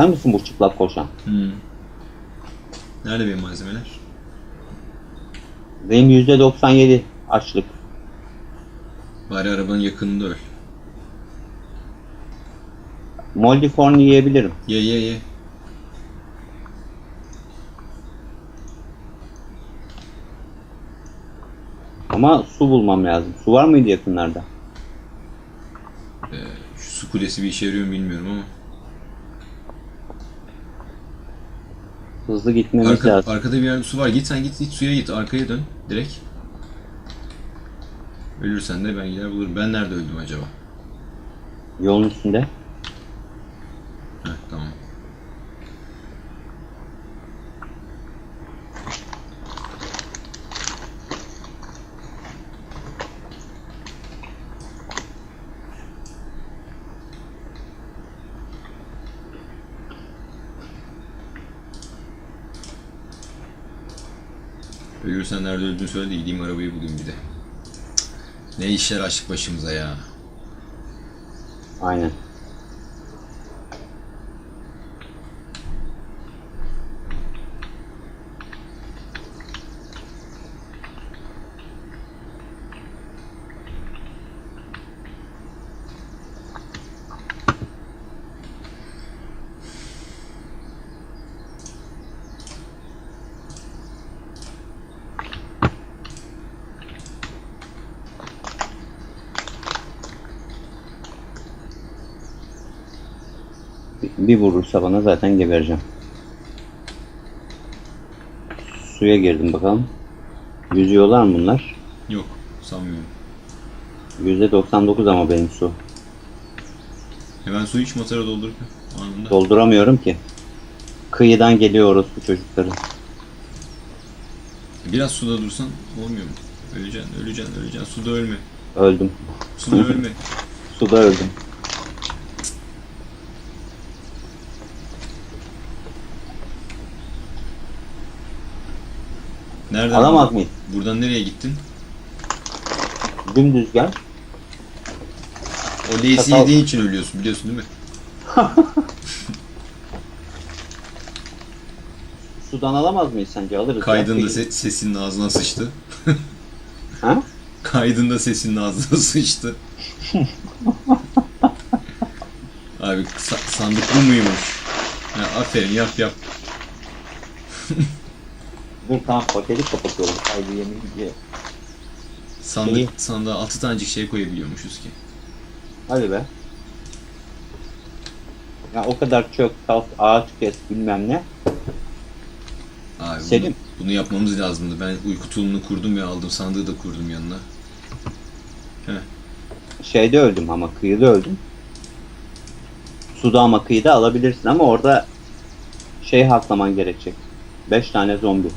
Sen misin bu çıplak koşan? Hmm. Nerede benim malzemeler? Benim %97 açlık. Bari arabanın yakınında öl. Moldiforn yiyebilirim. Ye ye ye. Ama su bulmam lazım. Su var mıydı yakınlarda? Ee, şu su kulesi bir işe yarıyor mu bilmiyorum ama. Hızlı gitmemiz Arka, lazım. arkada bir yerde su var. Git sen git, git suya git. Arkaya dön. Direkt. Ölürsen de ben gider bulurum. Ben nerede öldüm acaba? Yolun üstünde. Heh tamam. Ölürsen nerede öldüğünü söyle de gideyim arabayı bulayım bir de. Ne işler açtık başımıza ya. Aynen. Bir- vurursa bana zaten gebereceğim. Suya girdim bakalım. Yüzüyorlar mı bunlar? Yok sanmıyorum. %99 ama benim su. Hemen suyu iç motora doldurup anında. Dolduramıyorum ki. Kıyıdan geliyor bu çocukları. Biraz suda dursan olmuyor mu? Öleceksin, öleceksin, öleceksin. Suda ölme. Öldüm. Suda ölme. Suda öldüm. Nereden? Alamaz mıyız? Buradan nereye gittin? Dümdüz gel. O lace'i Çatal. yediğin için ölüyorsun biliyorsun değil mi? Sudan alamaz mıyız sence? Alırız. ya. Kaydında Kıyı- se- sesinin ağzına sıçtı. Ha? Kaydında sesinin ağzına sıçtı. Abi sa- sandık bu muymuş? Ha, aferin yap yap. Dur tamam paketi kapatıyorum. Kaydı yemin diye. Sandık, İyi. sandığa altı tanecik şey koyabiliyormuşuz ki. Hadi be. Ya o kadar çok tas, ağaç kes bilmem ne. Abi bunu, Selim. bunu yapmamız lazımdı. Ben uyku tulumunu kurdum ve aldım sandığı da kurdum yanına. Şeyde öldüm ama kıyıda öldüm. Suda ama kıyıda alabilirsin ama orada şey haklaman gerekecek. 5 tane zombi.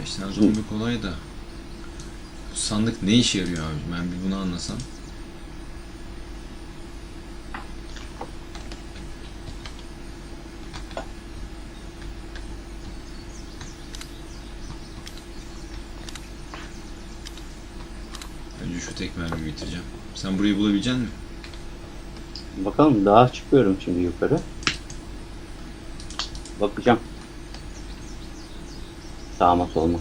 Beş tane zombi kolay da. Bu sandık ne işe yarıyor abi? Ben bir bunu anlasam. Önce şu tek mermiyi bitireceğim. Sen burayı bulabilecek misin? Bakalım daha çıkıyorum şimdi yukarı. Bakacağım. Sağıma soluma.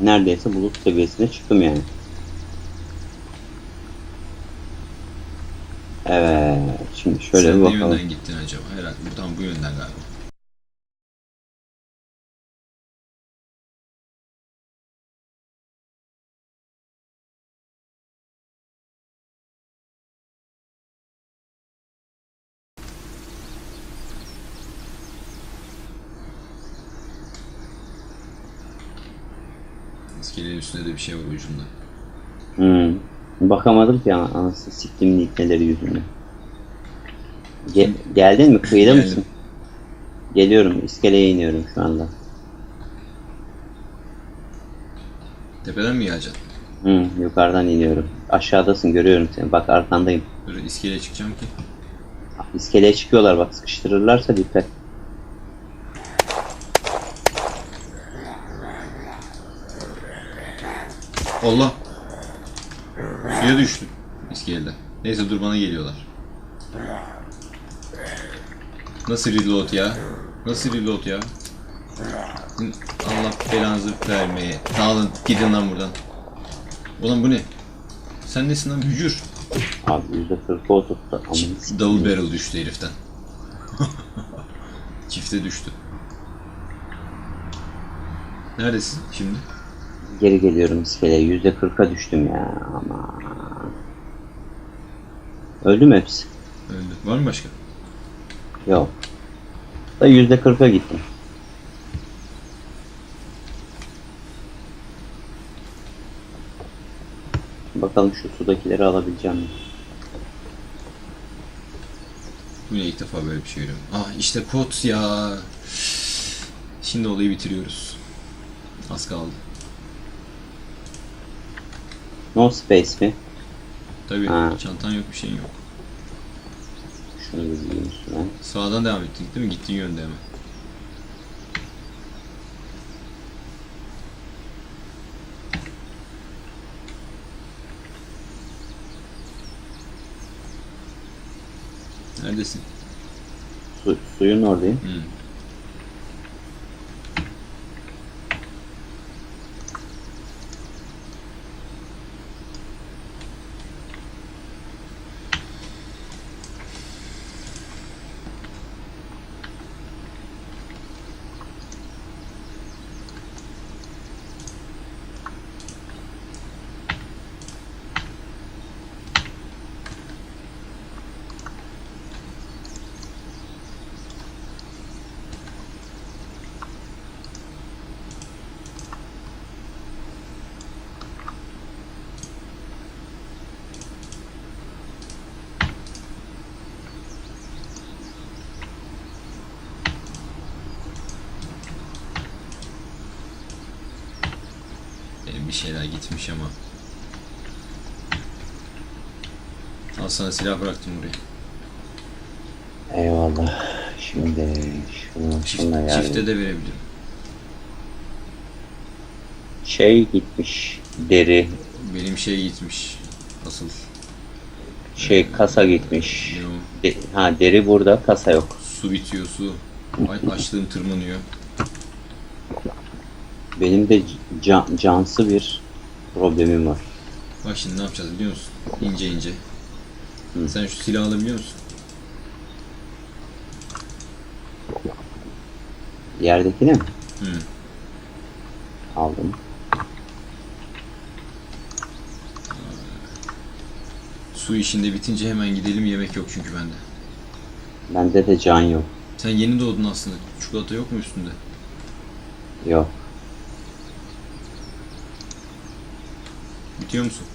Neredeyse bulut seviyesine çıktım yani. Evet. Şimdi şöyle Sen bir ne bakalım. yönden gittin acaba? Herhalde buradan bu yönden galiba. İskelenin üstünde de bir şey var ucunda. Hmm. Bakamadım ki ana- anasını siktim niteleri yüzünden. Ge- geldin mi? Kıyıda Geldim. mısın? Geliyorum. iskeleye iniyorum şu anda. Tepeden mi yağacaksın? Hı, yukarıdan iniyorum. Aşağıdasın görüyorum seni. Bak arkandayım. Böyle iskeleye çıkacağım ki. İskeleye çıkıyorlar bak sıkıştırırlarsa dikkat. Allah. Suya düştü. İskeleler. Neyse dur bana geliyorlar. Nasıl reload ya? Nasıl reload ya? Allah belanızı vermeye. Dağılın gidin lan buradan. Ulan bu ne? Sen nesin lan bücür? Abi %40 oturttu. Ama Çift double barrel düştü heriften. Çifte düştü. Neredesin şimdi? Geri geliyorum iskeleye. %40'a düştüm ya. Ama. Öldü mü hepsi? Öldü. Var mı başka? Yok. Da %40'a gittim. Bakalım şu sudakileri alabileceğim mi? Bu ne ilk defa böyle bir şey görüyorum. Ah işte kod ya. Şimdi olayı bitiriyoruz. Az kaldı. No space mi? Tabii Ha. çantan yok bir şeyin yok. Şunu giyeyim üstüne. Sağdan devam ettik değil mi? Gittiğin yönde hemen. Neredesin? Su, suyun oradayım. Hı. Benim bir şeyler gitmiş ama. Al sana silah bıraktım buraya. Eyvallah. Şimdi şunu Çift, şuna yani. çifte de verebilirim. Şey gitmiş. Deri. Benim şey gitmiş. Asıl. Şey kasa gitmiş. Ne o? De- ha deri burada kasa yok. Su bitiyor su. Ay- Açlığım tırmanıyor. Benim de can, cansı bir problemim var. Bak şimdi ne yapacağız biliyor musun? İnce ince. Hı. Sen şu silahı alabiliyor musun? Yerdekini mi? Hı. Aldım. Su işinde bitince hemen gidelim yemek yok çünkü bende. Bende de can yok. Sen yeni doğdun aslında. Çikolata yok mu üstünde? Yok. Bitiyor musun?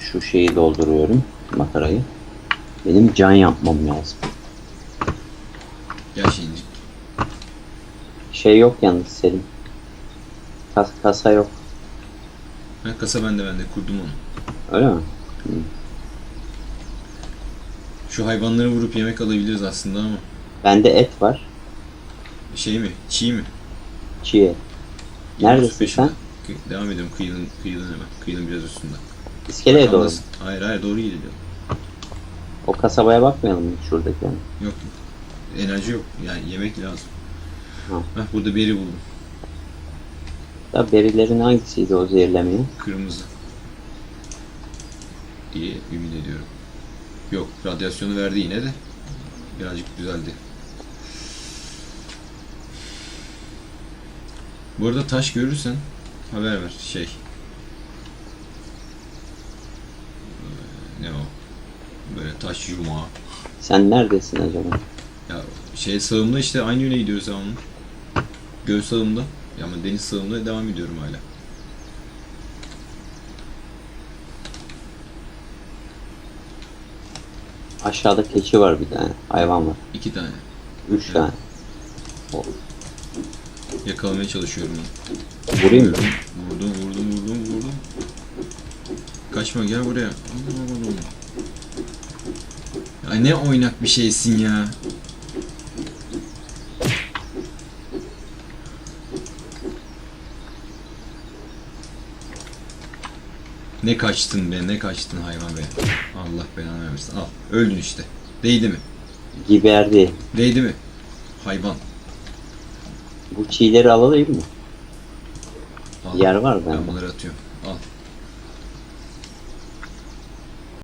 Şu şeyi dolduruyorum. Matarayı. Benim can yapmam lazım. Gel şimdi. Şey yok yalnız Selim. Kas, kasa yok. Ha, kasa bende bende kurdum onu. Öyle mi? Şu hayvanları vurup yemek alabiliriz aslında ama. Bende et var. Şey mi? Çiğ mi? Çiğ et. Neredesin sen? Devam ediyorum kıyının, kıyıdan hemen. Kıyının biraz üstünde. İskeleye doğru. Hayır hayır doğru gidiyor. O kasabaya bakmayalım mı şuradaki? yani? Yok. Enerji yok. Yani yemek lazım. Ha. Heh, burada beri buldum. Da berilerin hangisiydi o zehirlemeyi? Kırmızı. Diye ümit ediyorum. Yok radyasyonu verdi yine de. Birazcık düzeldi. Bu arada taş görürsen haber ver şey. Ee, Ne o? Böyle taş yumağı. Sen neredesin acaba? Ya şey sağımda işte aynı yöne gidiyoruz devamlı. Göl sağımda. Ya ama deniz sağımda devam ediyorum hala. Aşağıda keçi var bir tane. Hayvan var. İki tane. Üç tane. Yakalamaya çalışıyorum ben. Vurayım mı? Vurdum vurdum vurdum vurdum. Kaçma gel buraya. Ya ne oynak bir şeysin ya. Ne kaçtın be, ne kaçtın hayvan be. Allah belanı versin. Al, öldün işte. Değdi mi? Giberdi. Değdi mi? Hayvan. Bu çiğleri alalım mı? Al. Yer var Ben bende. bunları atıyorum.